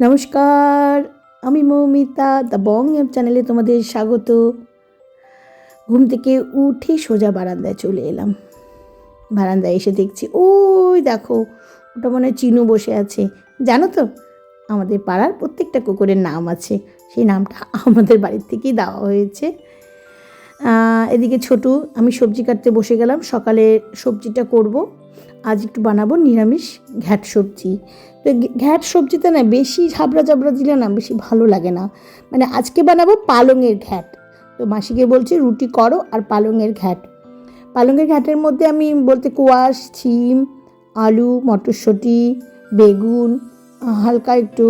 নমস্কার, আমি Moumita, the Bong app চ্যানেলে তোমাদের স্বাগত। ঘুম থেকে উঠে সোজা বারান্দায় চলে এলাম। বারান্দায় এসে দেখছি, ওই দেখো, ওটা মনে হয় চিনু বসে আছে। জানো তো, আমাদের পাড়ার প্রত্যেকটা কুকুরের নাম আছে। সেই নামটা আমাদের বাড়ির থেকেই দেওয়া হয়েছে। এদিকে ছোটু, আমি সবজি কাটতে বসে গেলাম, সকালে সবজিটা করব। আজ একটু বানাবো নিরামিষ ঘ্যাট সবজি। তো ঘ্যাট সবজিতে না বেশি ঝাবড়া জাবড়া দিলে না বেশি ভালো লাগে না। মানে আজকে বানাবো পালংয়ের ঘ্যাট। তো মাসিকে বলছি রুটি করো আর পালংয়ের ঘ্যাট। পালংয়ের ঘ্যাটের মধ্যে আমি বলতে কোয়াশ, ছিম, আলু, মটরশুঁটি, বেগুন, হালকা একটু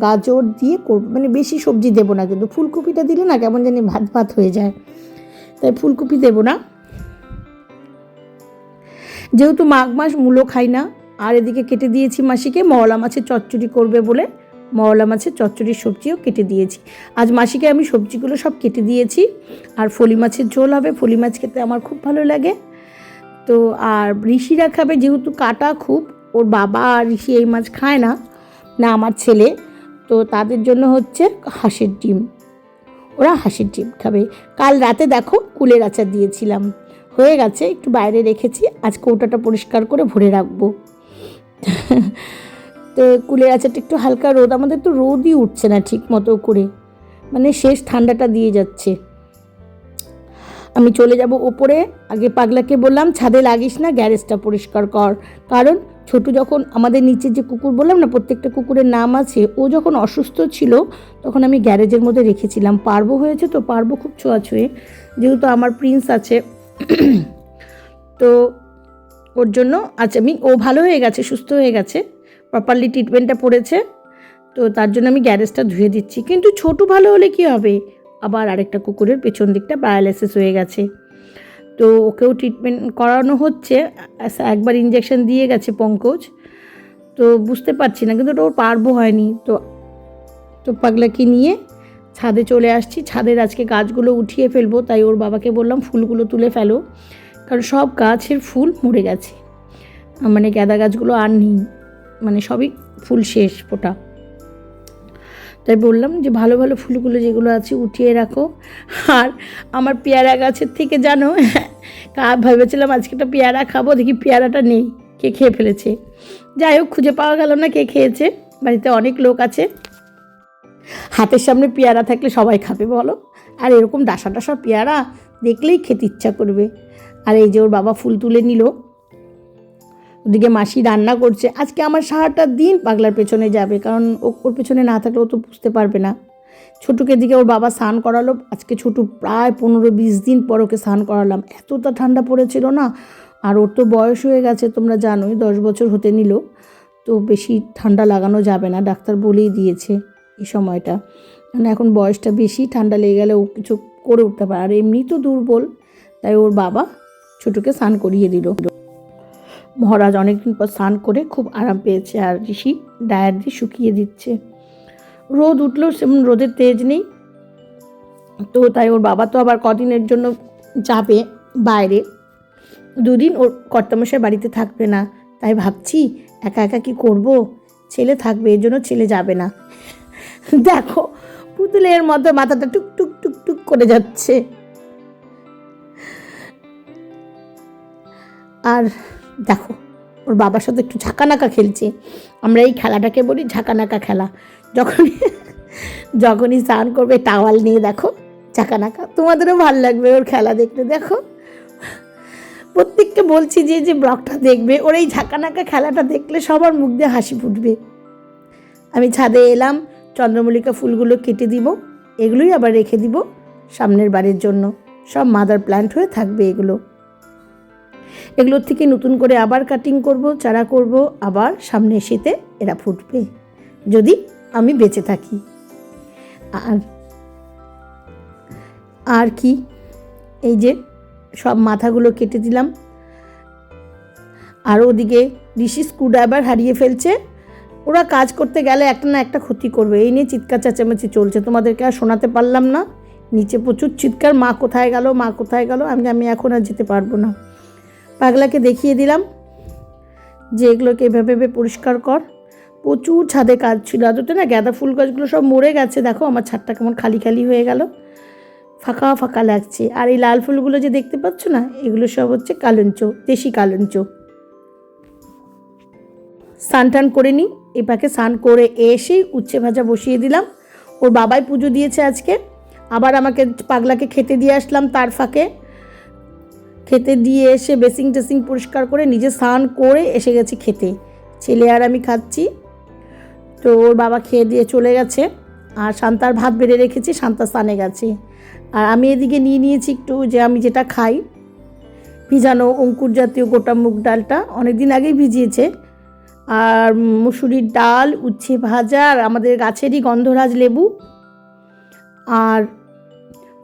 গাজর দিয়ে করব। মানে বেশি সবজি দেবো না কিন্তু ফুলকপিটা দিলে না কেমন জানি ভাত ভাত হয়ে যায়। তাই ফুলকপি দেবো না। যেহেতু মাঘ মাস মূলো খাই না, আর এদিকে কেটে দিয়েছি মাসিকে, মওলা মাছের চচ্চড়ি করবে বলে, মওলা মাছের চচ্চড়ির সবজিও কেটে দিয়েছি। আজ মাসিকে আমি সবজিগুলো সব কেটে দিয়েছি, আর ফলি মাছের ঝোল হবে, ফলি মাছ খেতে আমার খুব ভালো লাগে। তো আর ঋষিরা খাবে, যেহেতু কাটা খুব, ওর বাবা আর ঋষি এই মাছ খায় না না আমার ছেলে, তো তাদের জন্য হচ্ছে হাঁসের ডিম। ওরা হাঁসের ডিম খাবে। কাল রাতে দেখো, কুলের আচার দিয়েছিলাম। হয়ে গেছে, একটু বাইরে রেখেছি আজ কৌটাটা পরিষ্কার করে ভরে রাখব। তো কুলের আচারটা একটু হালকা রোদ, আমাদের তো রোদই উঠছে না ঠিক মতো করে। মানে শেষ ঠান্ডাটা দিয়ে যাচ্ছে। আমি চলে যাব ওপরে, আগে পাগলাকে বললাম, ছাদে লাগিস না, গ্যারেজটা পরিষ্কার কর। কারণ ছোট যখন আমাদের নিচে যে কুকুর, বললাম না, প্রত্যেকটা কুকুরের নাম আছে, ও যখন অসুস্থ ছিল, তখন আমি গ্যারেজের মধ্যে রেখেছিলাম। পারব হয়েছে তো, পারব খুব ছোঁয়াছুঁয়ে। যেহেতু আমার প্রিন্স আছে তো ওর জন্য আজ আমি, ও ভালো হয়ে গেছে, সুস্থ হয়ে গেছে প্রপারলি ট্রিটমেন্টটা পড়েছে, তো তার জন্য আমি গ্যারেজটা ধুয়ে দিচ্ছি। কিন্তু ছোট ভালো হলে কি হবে? আবার আরেকটা কুকুরের পেছন দিকটা প্যারালাইসিস হয়ে গেছে। তো ওকেও ট্রিটমেন্ট করানো হচ্ছে একবার ইঞ্জেকশন দিয়ে গেছে পঙ্কজ, তো বুঝতে পারছি না, কিন্তু ওটা ওর পারব হয়নি। তো তো পাগলাকে নিয়ে ছাদে চলে আসছি। ছাদের আজকে গাছগুলো উঠিয়ে ফেলব, তাই ওর বাবাকে বললাম ফুলগুলো তুলে ফেলো। কারণ সব গাছের ফুল মরে গেছে। মানে গাঁদা গাছগুলো আর নেই। মানে সবই ফুল শেষ ফোটা। তাই বললাম যে ভালো ভালো ফুলগুলো যেগুলো আছে উঠিয়ে রাখো। আর আমার পেয়ারা গাছের থেকে জানো ভেবেছিলাম আজকে একটা পেয়ারা খাব, দেখি পেয়ারাটা নেই, কে খেয়ে ফেলেছে। যাই হোক, খুঁজে পাওয়া গেল না কে খেয়েছে। বাড়িতে অনেক লোক আছে। হাতের সামনে পেয়ারা থাকলে সবাই খাবে, বলো। আর এরকম ডাসা ডাসা পেয়ারা দেখলেই খেতে ইচ্ছা করবে। আর এই যে ওর বাবা ফুল তুলে নিল। ওদিকে মাসি রান্না করছে। আজকে আমার সারাটা দিন পাগলার পেছনে যাবে, কারণ ওর পেছনে না থাকলে ও তো বুঝতে পারবে না। ছোটুকে দিকে ওর বাবা স্নান করালো। আজকে ছোটু প্রায় পনেরো বিশ দিন পর ওকে স্নান করালাম। এতটা ঠান্ডা পড়েছিল না? আর ওর তো বয়স হয়ে গেছে, তোমরা জানোই, দশ বছর হতে নিল। তো বেশি ঠান্ডা লাগানো যাবে না, ডাক্তার বলেই দিয়েছে। এই সময়টা। মানে এখন বয়সটা বেশি, ঠান্ডা লেগে গেলে ও কিছু করে উঠতে পারে। আর এমনি তো দুর্বল, তাই ওর বাবা ছোটুকে স্নান করিয়ে দিল। মহারাজ অনেকদিন পর স্নান করে খুব আরাম পেয়েছে আর ঋষি ডায়ার দিয়ে শুকিয়ে দিচ্ছে। রোদ উঠলেও সেমন রোদের তেজ নেই। তো তাই ওর বাবা তো আবার কদিনের জন্য যাবে বাইরে। দুদিন ওর কর্তামশাই বাড়িতে থাকবে না। তাই ভাবছি, একা একা কি করব? ছেলে থাকবে, এর জন্য ছেলে যাবে না। দেখো, পুতুলের মতো মাথাটা টুক টুক টুক টুক করে যাচ্ছে। আর দেখো, ওর বাবার সাথে একটু ঝাঁকানাকা খেলছে। আমরা এই খেলাটাকে বলি ঝাঁকানাকা খেলা। যখনই যখনই স্নান করবে টাওয়াল নিয়ে দেখো, ঝাঁকানাকা। তোমাদেরও ভালো লাগবে ওর খেলা দেখতে, দেখো। প্রত্যেককে বলছি যে যে ব্লগটা দেখবে, ওর এই ঝাঁকানাকা খেলাটা দেখলে সবার মুখ দিয়ে হাসি ফুটবে। আমি ছাদে এলাম চন্দ্রমল্লিকা ফুলগুলো কেটে দিব, এগুলোই আবার রেখে দিব সামনের বাড়ির জন্য। সব মাদার প্ল্যান্ট হয়ে থাকবে এগুলো। এগুলোর থেকে নতুন করে আবার কাটিং করব, চারা করব, আবার সামনে শীতে এরা ফুটবে, যদি আমি বেঁচে থাকি। আর আর কি? এই যে সব মাথাগুলো কেটে দিলাম। আর ওদিকে ঋষি স্ক্রুড্রাইভার হারিয়ে ফেলছে। ওরা কাজ করতে গেলে একটা না একটা ক্ষতি করবে। এই নিয়ে চিৎকার চেঁচামেচি চলছে। তোমাদেরকে আর শোনাতে পারলাম না। নিচে প্রচুর চিৎকার, মা কোথায় গেল, মা কোথায় গেল, আমি আমি এখন আর যেতে পারব না। পাগলাকে দেখিয়ে দিলাম যে এগুলোকে এভাবে এভাবে পরিষ্কার কর। প্রচুর ছাদে কাজ ছিল। আদতে না গাঁদা ফুল গাছগুলো সব মরে গেছে। দেখো, আমার ছাদটা কেমন খালি খালি হয়ে গেল। ফাঁকা ফাঁকা লাগছে। আর এই লাল ফুলগুলো যে দেখতে পাচ্ছ না, এগুলো সব হচ্ছে কালঞ্চ, দেশি কালঞ্চ। স্নান টান করে নিই এই পাকে স্নান করে এসেই উচ্ছে ভাজা বসিয়ে দিলাম। ওর বাবাই পুজো দিয়েছে আজকে। আবার আমাকে পাগলাকে খেতে দিয়ে আসলাম তার ফাঁকে। খেতে দিয়ে এসে বেসিং টেসিং পরিষ্কার করে নিজে স্নান করে এসে গেছি খেতে। ছেলে আর আমি খাচ্ছি। তো ওর বাবা খেয়ে দিয়ে চলে গেছে। আর শান্তার ভাত বেড়ে রেখেছি, শান্তা স্নানে গেছে। আর আমি এদিকে নিয়ে নিয়েছি একটু যে আমি যেটা খাই। ভিজানো অঙ্কুর জাতীয় গোটা মুগ ডালটা অনেক দিন আগেই ভিজিয়েছে। আর মুসুরির ডাল, উচ্ছে ভাজা, আর আমাদের গাছেরই গন্ধরাজ লেবু, আর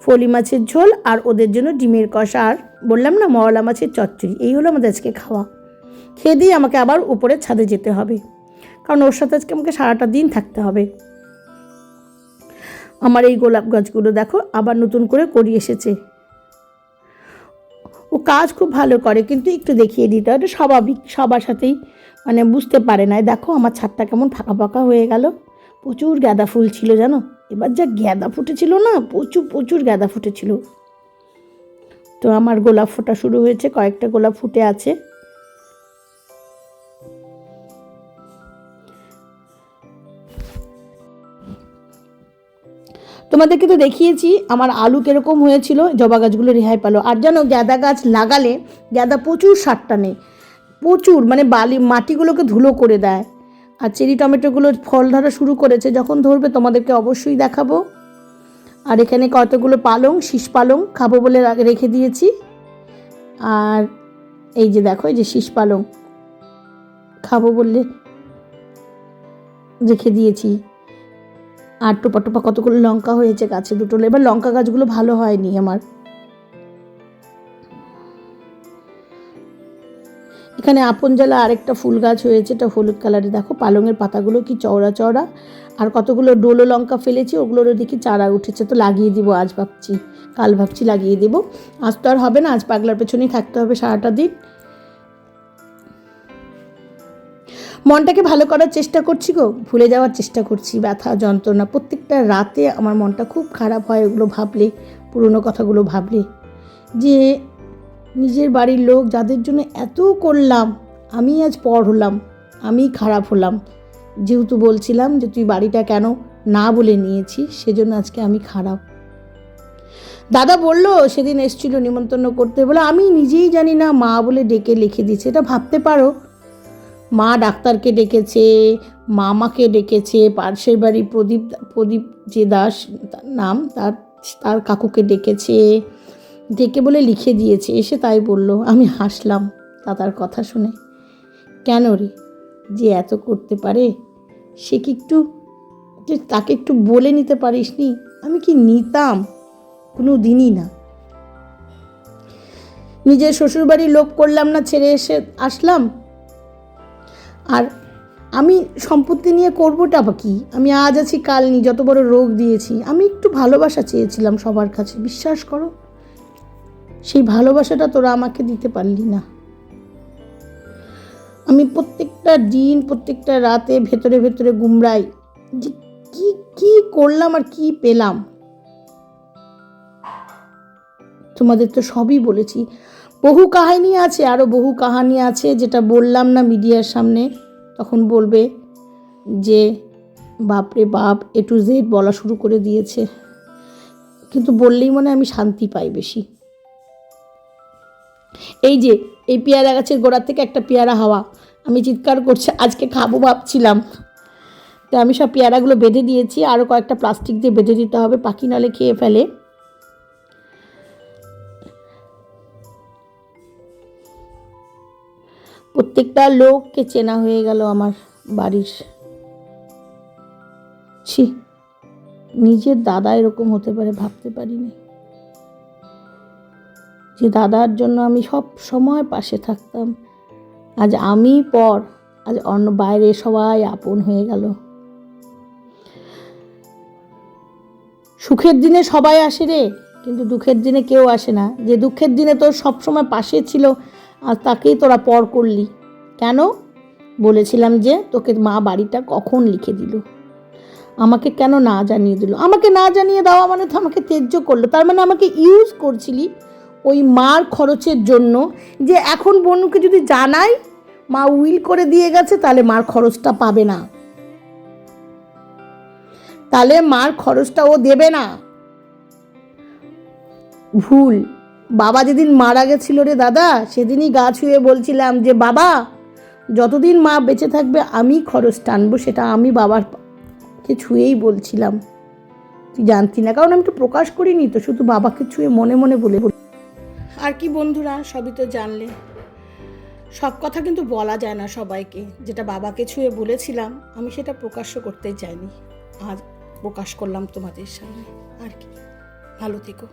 ফলি মাছের ঝোল, আর ওদের জন্য ডিমের কষা, আর বললাম না মরলা মাছের চচ্চড়ি, এই হলো আমাদের আজকে খাওয়া। খেয়ে দিয়ে আমাকে আবার উপরে ছাদে যেতে হবে, কারণ ওর সাথে আজকে আমাকে সারাটা দিন থাকতে হবে। আমার এই গোলাপ গাছগুলো দেখো, আবার নতুন করে করি এসেছে। ও কাজ খুব ভালো করে, কিন্তু একটু দেখিয়ে দিতে হয় এটা স্বাভাবিক, সবার সাথেই মানে বুঝতে পারে না দেখো আমার ছাদটা কেমন ফাঁকা ফাঁকা হয়ে গেল। প্রচুর গাঁদা ফুল ছিল জানো? এবার যা গাঁদা ফুটেছিল না, প্রচুর প্রচুর গাঁদা ফুটেছিল। তো আমার গোলাপ ফোটা শুরু হয়েছে, কয়েকটা গোলাপ ফুটে আছে। তোমাদেরকে তো দেখিয়েছি আমার আলু কীরকম হয়েছিল, জবা গাছগুলো রেহাই পেল। আর যেন গ্যাদা গাছ লাগালে গ্যাদা প্রচুর সার টানে প্রচুর মানে বালি, মাটিগুলোকে ধুলো করে দেয়। আর চেরি টমেটোগুলো ফল ধরা শুরু করেছে, যখন ধরবে তোমাদেরকে অবশ্যই দেখাবো। আর এখানে কতগুলো পালং, শীষ পালং খাব বলে রেখে দিয়েছি। আর এই যে দেখো, এই যে শীষ পালং খাব বললে রেখে দিয়েছি। আর টোপা টোপা কতগুলো লঙ্কা হয়েছে গাছে দুটো। এবার লঙ্কা গাছগুলো ভালো হয়নি আমার। এখানে আপন জ্বালা আরেকটা ফুল গাছ হয়েছে, এটা হলুদ কালারে। দেখো পালংয়ের পাতাগুলো কি চওড়া চওড়া। আর কতগুলো ডোলো লঙ্কা ফেলেছি, ওগুলোর দেখি চারা উঠেছে। তো লাগিয়ে দিব, আজ ভাবছি, কাল ভাবছি লাগিয়ে দেবো। আজ তো আর হবে না, আজ পাগলার পেছনেই থাকতে হবে সারাটা দিন। মনটাকে ভালো করার চেষ্টা করছি গো, ভুলে যাওয়ার চেষ্টা করছি, ব্যথা, যন্ত্রণা। প্রত্যেকটা রাতে আমার মনটা খুব খারাপ হয়, ওগুলো ভাবলে, পুরনো কথাগুলো ভাবলে। যে নিজের বাড়ির লোক যাদের জন্য এত করলাম, আমি আজ পর হলাম, আমি খারাপ হলাম। যেহেতু বলছিলাম যে তুই বাড়িটা কেন না বলে নিয়েছিস, সেজন্য আজকে আমি খারাপ। দাদা বলল, সেদিন এসছিল নিমন্ত্রণ করতে বলে, আমি নিজেই জানি না মা বলে ডেকে লিখে দিয়েছে, এটা ভাবতে পারো। মা ডাক্তারকে ডেকেছে, মামাকে ডেকেছে পার্শ্বের বাড়ি প্রদীপ প্রদীপ যে দাস নাম, তার তার কাকুকে ডেকেছে। ডেকে বলে লিখে দিয়েছে। এসে তাই বলল, আমি হাসলাম দাদার কথা শুনে। কেন রে? যে এত করতে পারে? সে কি একটু, যে তাকে একটু বলে নিতে পারিস নি আমি কি নিতাম? কোনো দিনই না। নিজের শ্বশুরবাড়ির লোভ করলাম না, ছেড়ে এসে আসলাম। আর আমি সম্পত্তি নিয়ে করবোটা বা কি? আমি আজ আছি, কাল নি যত বড় রোগ দিয়েছি। আমি একটু ভালোবাসা চেয়েছিলাম সবার কাছে, বিশ্বাস করো। সেই ভালোবাসাটা তোরা আমাকে দিতে পারলি না। আমি প্রত্যেকটা দিন, প্রত্যেকটা রাতে ভেতরে ভেতরে গুমরাই যে কি কি করলাম আর কি পেলাম। তোমাদের তো সবই বলেছি। বহু কাহিনী আছে আরও বহু কাহিনী আছে, যেটা বললাম না মিডিয়ার সামনে। তখন বলবে যে, বাপরে বাপ এ টু জেড বলা শুরু করে দিয়েছে। কিন্তু বললেই মনে আমি শান্তি পাই বেশি। এই যে, এই পেয়ারা গাছের গোড়ার থেকে একটা পেয়ারা হাওয়া। আমি চিৎকার করছি, আজকে খাব ভাবছিলাম। তো আমি সব পেয়ারাগুলো বেঁধে দিয়েছি আরও কয়েকটা প্লাস্টিক দিয়ে বেঁধে দিতে হবে, পাখি নালে খেয়ে ফেলে। প্রত্যেকটা লোককে চেনা হয়ে গেল আমার বাড়ির। ছি, নিজের দাদা এরকম হতে পারে, ভাবতে পারিনি। যে দাদার জন্য আমি সব সময় পাশে থাকতাম। আজ আমি পর, আজ অন্য বাইরে সবাই আপন হয়ে গেল। সুখের দিনে সবাই আসে রে, কিন্তু দুঃখের দিনে কেউ আসে না। যে দুঃখের দিনে তোর সবসময় পাশে ছিল আর তাকেই তোরা পর করলি। কেন? বলেছিলাম যে তোকে মা বাড়িটা কখন লিখে দিল। আমাকে কেন না জানিয়ে দিল? আমাকে না জানিয়ে দেওয়া মানে তো আমাকে তেজ্য করল। তার মানে আমাকে ইউজ করছিলি ওই মার খরচের জন্য যে এখন বনুকে যদি জানাই, মা উইল করে দিয়ে গেছে, তাহলে মার খরচটা পাবে না। তাহলে মার খরচটা ও দেবে না। ভুল। বাবা যেদিন মারা গেছিল রে দাদা, সেদিনই গা ছুঁয়ে বলছিলাম যে, বাবা, যতদিন মা বেঁচে থাকবে, আমি খরচ টানবো। সেটা আমি বাবার কে ছুঁয়েই বলছিলাম। তুই জানতি না, কারণ আমি তো প্রকাশ করিনি তো, শুধু বাবাকে ছুঁয়ে মনে মনে বলে আর কি বন্ধুরা, সবই তো জানলে। সব কথা কিন্তু বলা যায় না সবাইকে। যেটা বাবাকে ছুঁয়ে বলেছিলাম, আমি সেটা প্রকাশ্য করতে চাইনি। আজ প্রকাশ করলাম তোমাদের সামনে। আর কি। ভালো থেকো।